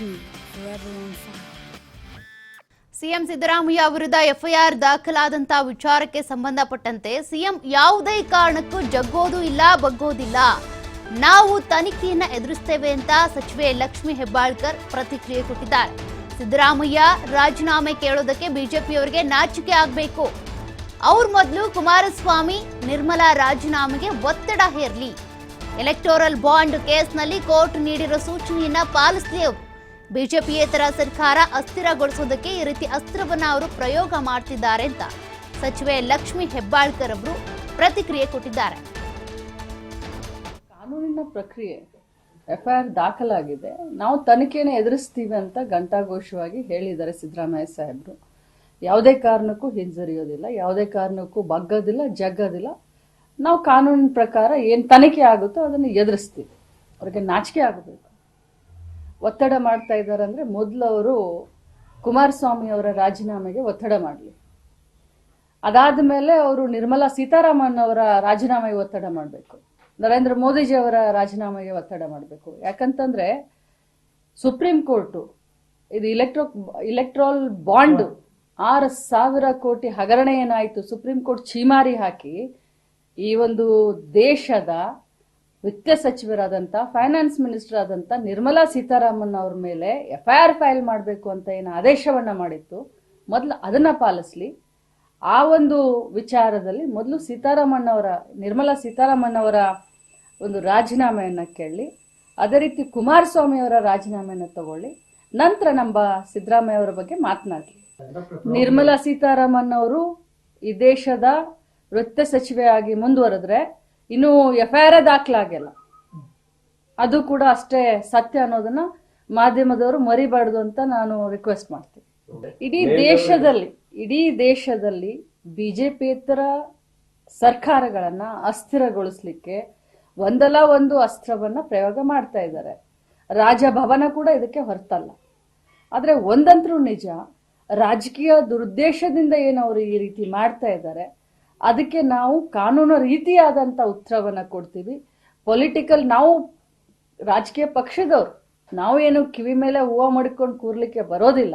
me forever on fire. CM Siddaramaiah ವಿರುದ್ಧ FIR ದಾಖಲಾದಂತಹ ವಿಚಾರಕ್ಕೆ ಸಂಬಂಧಪಟ್ಟಂತೆ ಸಿಎಂ ಯಾವುದೇ ಕಾರಣಕ್ಕೂ ಜಗ್ಗೋದು ಇಲ್ಲ, ಬಗ್ಗೋದಿಲ್ಲ. ನಾವು ತನಿಖೆಯನ್ನ ಎದುರಿಸ್ತೇವೆ ಅಂತ ಸಚಿವೆ ಲಕ್ಷ್ಮಿ ಹೆಬ್ಬಾಳ್ಕರ್ ಪ್ರತಿಕ್ರಿಯೆ ಕೊಟ್ಟಿದ್ದಾರೆ. ಸಿದ್ದರಾಮಯ್ಯ ರಾಜೀನಾಮೆ ಕೇಳೋದಕ್ಕೆ ಬಿಜೆಪಿಯವರಿಗೆ ನಾಚಿಕೆ ಆಗಬೇಕು. ಅವ್ರ ಮೊದಲು ಕುಮಾರಸ್ವಾಮಿ, ನಿರ್ಮಲಾ ರಾಜೀನಾಮೆಗೆ ಒತ್ತಡ ಹೇರಲಿ. ಎಲೆಕ್ಟೋರಲ್ ಬಾಂಡ್ ಕೇಸ್ನಲ್ಲಿ ಕೋರ್ಟ್ ನೀಡಿರೋ ಸೂಚನೆಯನ್ನ ಪಾಲಿಸಲಿ ಬಿಜೆಪಿಯೇತರ ಸರ್ಕಾರ ಅಸ್ಥಿರಗೊಳಿಸೋದಕ್ಕೆ ಈ ರೀತಿ ಅಸ್ತ್ರವನ್ನ ಅವರು ಪ್ರಯೋಗ ಮಾಡ್ತಿದ್ದಾರೆ ಅಂತ ಸಚಿವೆ ಲಕ್ಷ್ಮಿ ಹೆಬ್ಬಾಳ್ಕರ್ ಅವರು ಪ್ರತಿಕ್ರಿಯೆ ಕೊಟ್ಟಿದ್ದಾರೆ. ಕಾನೂನಿನ ಪ್ರಕ್ರಿಯೆ, ಎಫ್ಐಆರ್ ದಾಖಲಾಗಿದೆ. ನಾವು ತನಿಖೆನ ಎದುರಿಸ್ತೀವಿ ಅಂತ ಘಂಟಾಘೋಷವಾಗಿ ಹೇಳಿದ್ದಾರೆ ಸಿದ್ದರಾಮಯ್ಯ ಸಾಹೇಬರು. ಯಾವುದೇ ಕಾರಣಕ್ಕೂ ಹಿಂಜರಿಯೋದಿಲ್ಲ, ಯಾವುದೇ ಕಾರಣಕ್ಕೂ ಬಗ್ಗೋದಿಲ್ಲ, ಜಗ್ಗೋದಿಲ್ಲ. ನಾವು ಕಾನೂನಿನ ಪ್ರಕಾರ ಏನು ತನಿಖೆ ಆಗುತ್ತೋ ಅದನ್ನು ಎದುರಿಸ್ತೀವಿ. ಅವ್ರಿಗೆ ನಾಚಿಕೆ ಆಗಬೇಕು. ಒತ್ತಡ ಮಾಡ್ತಾ ಇದ್ದಾರೆ ಅಂದರೆ ಮೊದಲು ಅವರು ಕುಮಾರಸ್ವಾಮಿ ಅವರ ರಾಜೀನಾಮೆಗೆ ಒತ್ತಡ ಮಾಡಲಿ. ಅದಾದ ಮೇಲೆ ಅವರು ನಿರ್ಮಲಾ ಸೀತಾರಾಮನ್ ಅವರ ರಾಜೀನಾಮೆಗೆ ಒತ್ತಡ ಮಾಡಬೇಕು. ನರೇಂದ್ರ ಮೋದಿಜಿ ಅವರ ರಾಜೀನಾಮೆಗೆ ಒತ್ತಡ ಮಾಡಬೇಕು. ಯಾಕಂತಂದ್ರೆ ಸುಪ್ರೀಂ ಕೋರ್ಟು, ಇದು ಇಲೆಕ್ಟ್ರೋ ಇಲೆಕ್ಟ್ರಾಲ್ ಬಾಂಡ್ ಆರು ಸಾವಿರ ಕೋಟಿ ಹಗರಣ ಏನಾಯಿತು, ಸುಪ್ರೀಂ ಕೋರ್ಟ್ ಛೀಮಾರಿ ಹಾಕಿ ಈ ಒಂದು ದೇಶದ ವಿತ್ತ ಸಚಿವರಾದಂಥ ಫೈನಾನ್ಸ್ ಮಿನಿಸ್ಟರ್ ಆದಂಥ ನಿರ್ಮಲಾ ಸೀತಾರಾಮನ್ ಅವ್ರ ಮೇಲೆ ಎಫ್ ಐ ಆರ್ ಫೈಲ್ ಮಾಡಬೇಕು ಅಂತ ಏನು ಆದೇಶವನ್ನ ಮಾಡಿತ್ತು, ಮೊದಲು ಅದನ್ನ ಪಾಲಿಸ್ಲಿ. ಆ ಒಂದು ವಿಚಾರದಲ್ಲಿ ಮೊದಲು ಸೀತಾರಾಮನ್ ಅವರ, ನಿರ್ಮಲಾ ಸೀತಾರಾಮನ್ ಅವರ ಒಂದು ರಾಜೀನಾಮೆಯನ್ನ ಕೇಳಿ, ಅದೇ ರೀತಿ ಕುಮಾರಸ್ವಾಮಿ ಅವರ ರಾಜೀನಾಮೆಯನ್ನ ತಗೊಳ್ಳಿ, ನಂತರ ನಮ್ಮ ಸಿದ್ದರಾಮಯ್ಯ ಅವರ ಬಗ್ಗೆ ಮಾತನಾಡಲಿ. ನಿರ್ಮಲಾ ಸೀತಾರಾಮನ್ ಅವರು ಈ ದೇಶದ ವೃತ್ತ ಸಚಿವೆ ಆಗಿ ಮುಂದುವರೆದ್ರೆ ಇನ್ನು ಎಫ್ ಐ ಆರ್ ದಾಖಲಾಗಿಲ್ಲ. ಅದು ಕೂಡ ಅಷ್ಟೇ ಸತ್ಯ ಅನ್ನೋದನ್ನ ಮಾಧ್ಯಮದವರು ಮರಿಬಾರ್ದು ಅಂತ ನಾನು ರಿಕ್ವೆಸ್ಟ್ ಮಾಡ್ತೀನಿ. ಇಡೀ ದೇಶದಲ್ಲಿ ಇಡೀ ದೇಶದಲ್ಲಿ ಬಿಜೆಪಿಯೇತರ ಸರ್ಕಾರಗಳನ್ನ ಅಸ್ಥಿರಗೊಳಿಸ್ಲಿಕ್ಕೆ ಒಂದಲ್ಲ ಒಂದು ಅಸ್ತ್ರವನ್ನ ಪ್ರಯೋಗ ಮಾಡ್ತಾ ಇದ್ದಾರೆ. ರಾಜಭವನ ಕೂಡ ಇದಕ್ಕೆ ಹೊರತಲ್ಲ. ಆದ್ರೆ ಒಂದಂತರೂ ನಿಜ ರಾಜಕೀಯ ದುರುದ್ದೇಶದಿಂದ ಏನು ಅವರು ಈ ರೀತಿ ಮಾಡ್ತಾ ಇದ್ದಾರೆ. ಅದಕ್ಕೆ ನಾವು ಕಾನೂನು ರೀತಿಯಾದಂಥ ಉತ್ತರವನ್ನು ಕೊಡ್ತೀವಿ. ಪೊಲಿಟಿಕಲ್ ನಾವು ರಾಜಕೀಯ ಪಕ್ಷದವ್ರು ನಾವು ಏನು ಕಿವಿ ಮೇಲೆ ಹೂವು ಮಡ್ಕೊಂಡು ಕೂರ್ಲಿಕ್ಕೆ ಬರೋದಿಲ್ಲ.